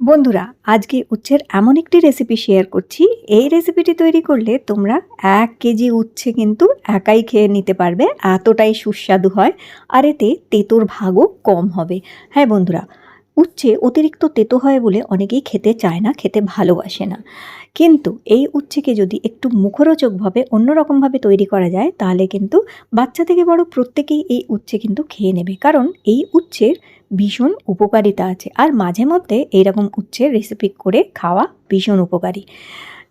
বন্ধুরা, আজকে উচ্ছের এমন একটি রেসিপি শেয়ার করছি। এই রেসিপিটি তৈরি করলে তোমরা এক কেজি উচ্ছে কিন্তু একাই খেয়ে নিতে পারবে, এতটাই সুস্বাদু হয় আর এতে তেঁতোর ভাগও কম হবে। হ্যাঁ বন্ধুরা, উচ্ছে অতিরিক্ত তেতো হয় বলে অনেকেই খেতে চায় না, খেতে ভালোবাসে না। কিন্তু এই উচ্ছেকে যদি একটু মুখরোচকভাবে অন্যরকমভাবে তৈরি করা যায়, তাহলে কিন্তু বাচ্চা থেকে বড় প্রত্যেকেই এই উচ্ছে কিন্তু খেয়ে নেবে। কারণ এই উচ্ছের ভীষণ উপকারিতা আছে। আর মাঝে মধ্যে এইরকম উচ্ছের রেসিপি করে খাওয়া ভীষণ উপকারী।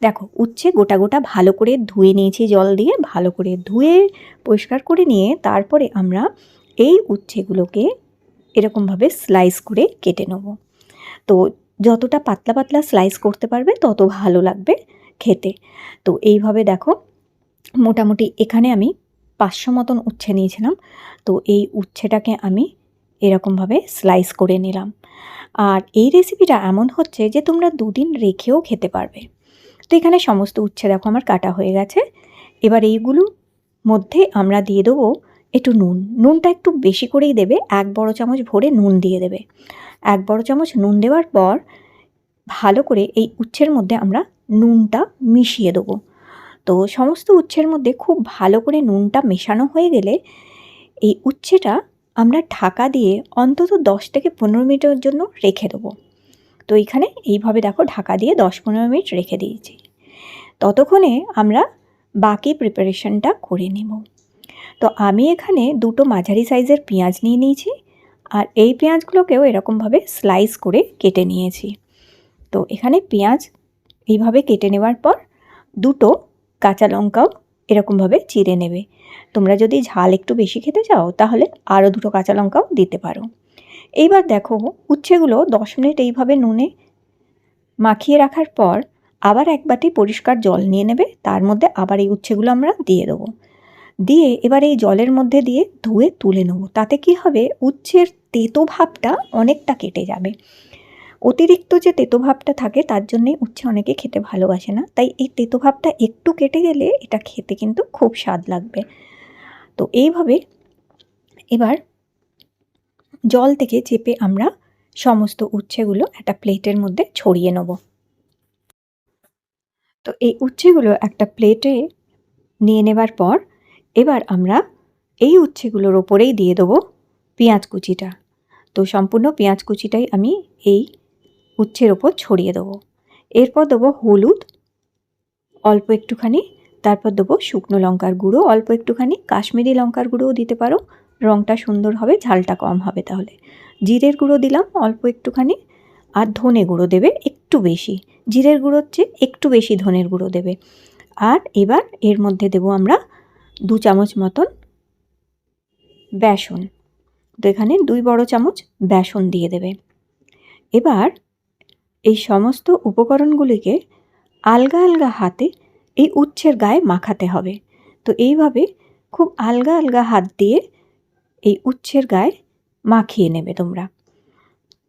দেখো, উচ্ছে গোটা গোটা ভালো করে ধুয়ে নিয়েছি জল দিয়ে, ভালো করে ধুয়ে পরিষ্কার করে নিয়ে তারপরে আমরা এই উচ্ছেগুলোকে এরকমভাবে স্লাইস করে কেটে নেব। তো যতটা পাতলা পাতলা স্লাইস করতে পারবে, তত ভালো লাগবে খেতে। তো এইভাবে দেখো, মোটামুটি এখানে আমি পাঁচশো মতন উচ্ছে নিয়েছিলাম। তো এই উচ্ছেটাকে আমি এরকমভাবে স্লাইস করে নিলাম। আর এই রেসিপিটা এমন হচ্ছে যে, তোমরা দুদিন রেখেও খেতে পারবে। তো এখানে সমস্ত উচ্ছে দেখো আমার কাটা হয়ে গেছে। এবার এইগুলো মধ্যে আমরা দিয়ে দেবো একটু নুন। নুনটা একটু বেশি করেই দেবে, এক বড় চামচ ভরে নুন দিয়ে দেবে। এক বড় চামচ নুন দেওয়ার পর ভালো করে এই উচ্ছের মধ্যে আমরা নুনটা মিশিয়ে দেবো। তো সমস্ত উচ্ছের মধ্যে খুব ভালো করে নুনটা মেশানো হয়ে গেলে এই উচ্ছেটা আমরা ঢাকা দিয়ে অন্তত দশ থেকে পনেরো মিনিটের জন্য রেখে দেবো। তো এইখানে এইভাবে দেখো ঢাকা দিয়ে দশ পনেরো মিনিট রেখে দিয়েছি। ততক্ষণে আমরা বাকি প্রিপারেশনটা করে নেব। তো আমি এখানে দুটো মাঝারি সাইজের পেঁয়াজ নিয়ে নিয়েছি আর এই পেঁয়াজগুলোকেও এরকমভাবে স্লাইস করে কেটে নিয়েছি। তো এখানে পেঁয়াজ এইভাবে কেটে নেওয়ার পর দুটো কাঁচা লঙ্কাও এরকমভাবে চিড়ে নেবে। তোমরা যদি ঝাল একটু বেশি খেতে চাও, তাহলে আরও দুটো কাঁচা লঙ্কাও দিতে পারো। এইবার দেখো উচ্ছেগুলো দশ মিনিট এইভাবে নুনে মাখিয়ে রাখার পর আবার এক বাটি পরিষ্কার জল নিয়ে নেবে। তার মধ্যে আবার এই উচ্ছেগুলো আমরা দিয়ে দেবো। দিয়ে এবার এই জলের মধ্যে দিয়ে ধুয়ে তুলে নেব। তাতে কি হবে? উচ্ছের তেতো ভাবটা অনেকটা কেটে যাবে। অতিরিক্ত যে তেতো ভাবটা থাকে, তার জন্যেই উচ্ছে অনেকে খেতে ভালোবাসে না। তাই এই তেতো ভাবটা একটু কেটে গেলে এটা খেতে কিন্তু খুব স্বাদ লাগবে। তো এইভাবে এবার জল থেকে চেপে আমরা সমস্ত উচ্ছেগুলো একটা প্লেটের মধ্যে ছড়িয়ে নেব। তো এই উচ্ছেগুলো একটা প্লেটে নিয়ে নেবার পর এবার আমরা এই উচ্ছেগুলোর ওপরেই দিয়ে দেবো পেঁয়াজ কুচিটা। তো সম্পূর্ণ পেঁয়াজ কুচিটাই আমি এই উচ্ছের ওপর ছড়িয়ে দেবো। এরপর দেবো হলুদ, অল্প একটুখানি। তারপর দেবো শুকনো লঙ্কার গুঁড়ো, অল্প একটুখানি। কাশ্মীরি লঙ্কার গুঁড়োও দিতে পারো। রঙটা সুন্দর হবে, ঝালটা কম হবে তাহলে। জিরের গুঁড়ো দিলাম, অল্প একটুখানি। আর ধনে গুঁড়ো দেবে একটু বেশি। জিরের গুঁড়ো হচ্ছে একটু বেশি ধনের গুঁড়ো দেবে। আর এবার এর মধ্যে দেবো আমরা দু চামচ মতন বেসন। তো এখানে দুই বড় চামচ বেসন দিয়ে দেবে। এবার এই সমস্ত উপকরণগুলিকে আলগা আলগা হাতে এই উচ্ছের গায়ে মাখাতে হবে। তো এইভাবে খুব আলগা আলগা হাত দিয়ে এই উচ্ছের গায়ে মাখিয়ে নেবে তোমরা।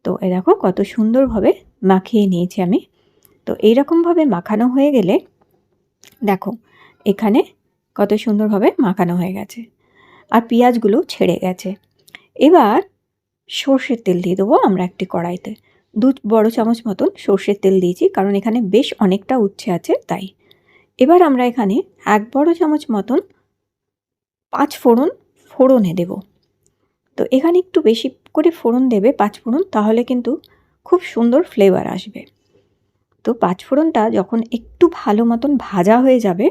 তো এ দেখো কত সুন্দরভাবে মাখিয়ে নিয়েছি আমি। তো এইরকমভাবে মাখানো হয়ে গেলে দেখো এখানে কত সুন্দরভাবে মাখানো হয়ে গেছে আর পেঁয়াজগুলো ছেড়ে গেছে। এবার সর্ষের তেল দিয়ে দেবো আমরা একটি কড়াইতে। দু বড় চামচ মতন সর্ষের তেল দিয়েছি, কারণ এখানে বেশ অনেকটা উচ্ছে আছে, তাই। এবার আমরা এখানে এক বড় চামচ মতন পাঁচ ফোড়ন ফোড়নে দেব। তো এখানে একটু বেশি করে ফোড়ন দেবে পাঁচ ফোড়ন, তাহলে কিন্তু খুব সুন্দর ফ্লেভার আসবে। তো পাঁচ ফোড়নটা যখন একটু ভালো মতন ভাজা হয়ে যাবে,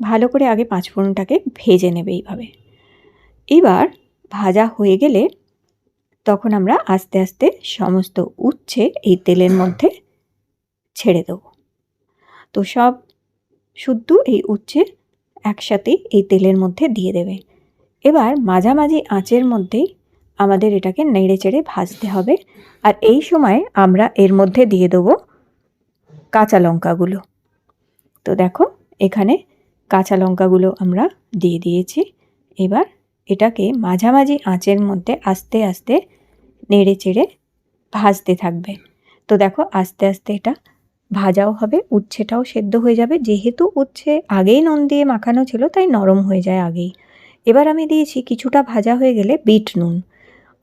ভালো করে আগে পাঁচ ফোড়নটাকে ভেজে নেবে এইভাবে। এবার ভাজা হয়ে গেলে তখন আমরা আস্তে আস্তে সমস্ত উচ্ছে এই তেলের মধ্যে ছেড়ে দেবো। তো সব শুদ্ধ এই উচ্ছে একসাথে এই তেলের মধ্যে দিয়ে দেবে। এবার মাঝামাঝি আঁচের মধ্যেই আমাদের এটাকে নেড়ে চেড়ে ভাজতে হবে। আর এই সময় আমরা এর মধ্যে দিয়ে দেবো কাঁচা লঙ্কাগুলো। তো দেখো, এখানে কাঁচা লঙ্কাগুলো আমরা দিয়ে দিয়েছি। এবার এটাকে মাঝামাঝি আঁচের মধ্যে আস্তে আস্তে নেড়ে চেড়ে ভাজতে থাকবে। তো দেখো আস্তে আস্তে এটা ভাজাও হবে, উচ্ছেটাও সেদ্ধ হয়ে যাবে। যেহেতু উচ্ছে আগেই নুন দিয়ে মাখানো ছিল, তাই নরম হয়ে যায় আগেই। এবার আমি দিয়েছি কিছুটা ভাজা হয়ে গেলে বিট নুন।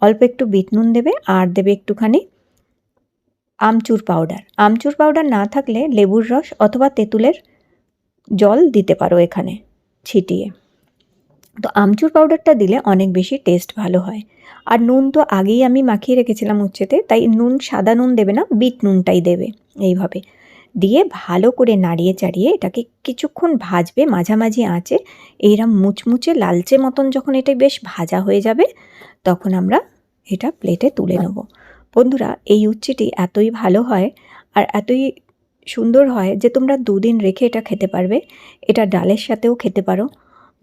অল্প একটু বিট নুন দেবে, আর দেবে একটুখানি আমচুর পাউডার। আমচুর পাউডার না থাকলে লেবুর রস অথবা তেঁতুলের জল দিতে পারো এখানে ছিটিয়ে। তো আমচুর পাউডারটা দিলে অনেক বেশি টেস্ট ভালো হয়। আর নুন তো আগেই আমি মাখিয়ে রেখেছিলাম উচ্ছেতে তাই নুন সাদা নুন দেবে না বিট নুনটাই দেবে এইভাবে। দিয়ে ভালো করে নাড়িয়ে চাড়িয়ে এটাকে কিছুক্ষণ ভাজবে মাঝামাঝি আঁচে এইরকম মুচমুচে লালচে মতন যখন এটা বেশ ভাজা হয়ে যাবে তখন আমরা এটা প্লেটে তুলে নেব। বন্ধুরা এই উচ্ছেটি এতই ভালো হয় আর এতই সুন্দর হয় যে তোমরা দুদিন রেখে এটা খেতে পারবে। এটা ডালের সাথেও খেতে পারো।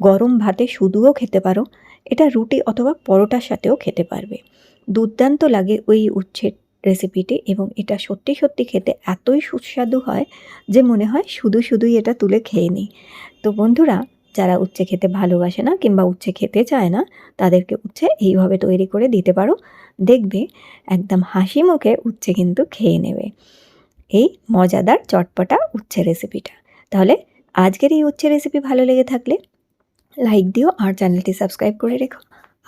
গরম ভাতে শুধুও খেতে পারো, এটা রুটি অথবা পরোটার সাথেও খেতে পারবে। দুর্দান্ত লাগে ওই উচ্ছের রেসিপিটি এবং এটা সত্যি সত্যি খেতে এতই সুস্বাদু হয় যে মনে হয় শুধু শুধুই এটা তুলে খেয়ে নিই। তো বন্ধুরা, যারা উচ্ছে খেতে ভালোবাসে না কিংবা উচ্ছে খেতে চায় না, তাদেরকে উচ্ছে এইভাবে তৈরি করে দিতে পারো। দেখবে একদম হাসি মুখে উচ্ছে কিন্তু খেয়ে নেবে। এই মজাদার চটপটা উচ্ছে রেসিপিটা। তাহলে আজকের এই উচ্ছে রেসিপি ভালো লেগে থাকলে লাইক দিও আর চ্যানেলটি সাবস্ক্রাইব করে রেখো।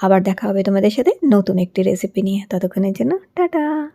আবার দেখা হবে তোমাদের সাথে নতুন একটি রেসিপি নিয়ে। ততক্ষণের জন্য, টাটা!